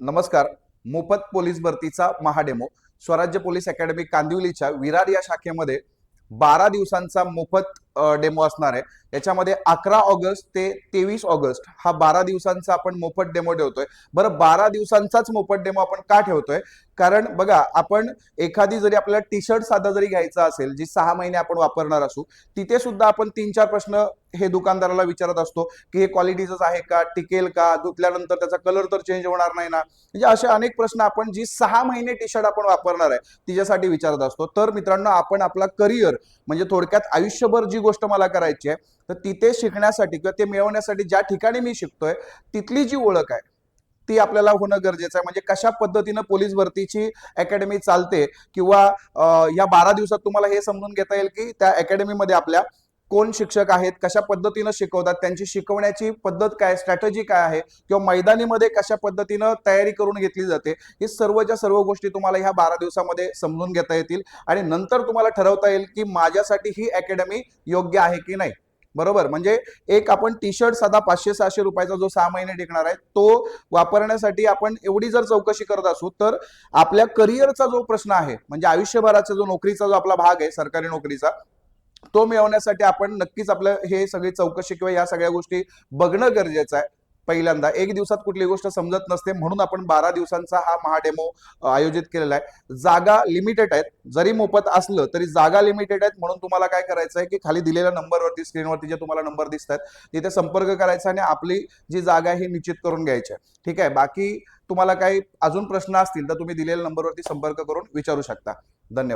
नमस्कार. मोफत पोलीस भरतीचा महाडेमो. स्वराज्य पोलीस अकॅडमी कांदिवलीच्या विरार या शाखेमध्ये बारा दिवसांचा मोफत डेमो असणार आहे. याच्यामध्ये अकरा ऑगस्ट ते तेवीस ऑगस्ट हा बारा दिवसांचा आपण मोफत डेमो ठेवतोय. बरं बारा दिवसांचाच मोफत डेमो आपण का ठेवतोय? कारण बघा आपण एखादी जरी आपल्याला टी शर्ट साधा जरी घ्यायचा असेल जी सहा महिने आपण वापरणार असू तिथे सुद्धा आपण तीन चार प्रश्न हे दुकानदाराला विचारत असतो की हे क्वालिटीचंच आहे का टिकेल का धुतल्यानंतर त्याचा कलर तर चेंज होणार नाही ना? म्हणजे असे अनेक प्रश्न आपण जी सहा महिने टी शर्ट आपण वापरणार आहे तिच्यासाठी विचारत असतो. तर मित्रांनो आपण आपला करिअर म्हणजे थोडक्यात आयुष्यभर जी गोष्ट मला करायची आहे तर तिथे शिकण्यासाठी किंवा ते मिळवण्यासाठी ज्या ठिकाणी मी शिकतोय तिथली जी ओळख आहे ती आपल्याला होणं गरजेचं आहे. म्हणजे कशा पद्धतीनं पोलीस भरतीची अकॅडमी चालते किंवा या बारा दिवसात तुम्हाला हे समजून घेता येईल की त्या अकॅडमीमध्ये आपल्या कोण शिक्षक आहेत कशा पद्धतीनं शिकवतात त्यांची शिकवण्याची पद्धत काय स्ट्रॅटजी काय आहे किंवा मैदानीमध्ये कशा पद्धतीनं तयारी करून घेतली जाते हे सर्वच्या सर्व गोष्टी तुम्हाला ह्या बारा दिवसामध्ये समजून घेता येतील. आणि नंतर तुम्हाला ठरवता येईल की माझ्यासाठी ही अकॅडमी योग्य आहे की नाही. बरोबर. म्हणजे एक आपण टी शर्ट साधा पाचशे सहाशे रुपयाचा जो सहा महिने टिकणार आहे तो वापरण्यासाठी आपण एवढी जर चौकशी करत असू तर आपल्या करिअरचा जो प्रश्न आहे म्हणजे आयुष्यभराचा जो नोकरीचा जो आपला भाग आहे सरकारी नोकरीचा तो मिळवण्यासाठी आपण नक्कीच आपलं हे सगळी चौकशी किंवा या सगळ्या गोष्टी बघणं गरजेचं आहे. पहिल्यांदा. एक दिवसात कुठली गोष्ट समजत नसते म्हणून आपण बारा दिवसांचा हा महाडेमो आयोजित केलेला आहे. जागा लिमिटेड आहेत. जरी मोफत असलं तरी जागा लिमिटेड आहेत म्हणून तुम्हाला काय करायचं आहे की खाली दिलेल्या नंबरवरती स्क्रीनवरती जे तुम्हाला नंबर दिसत आहेत तिथे संपर्क करायचा आणि आपली जी जागा आहे ही निश्चित करून घ्यायची आहे. ठीक आहे? बाकी तुम्हाला काही अजून प्रश्न असतील तर तुम्ही दिलेल्या नंबरवरती संपर्क करून विचारू शकता. धन्यवाद.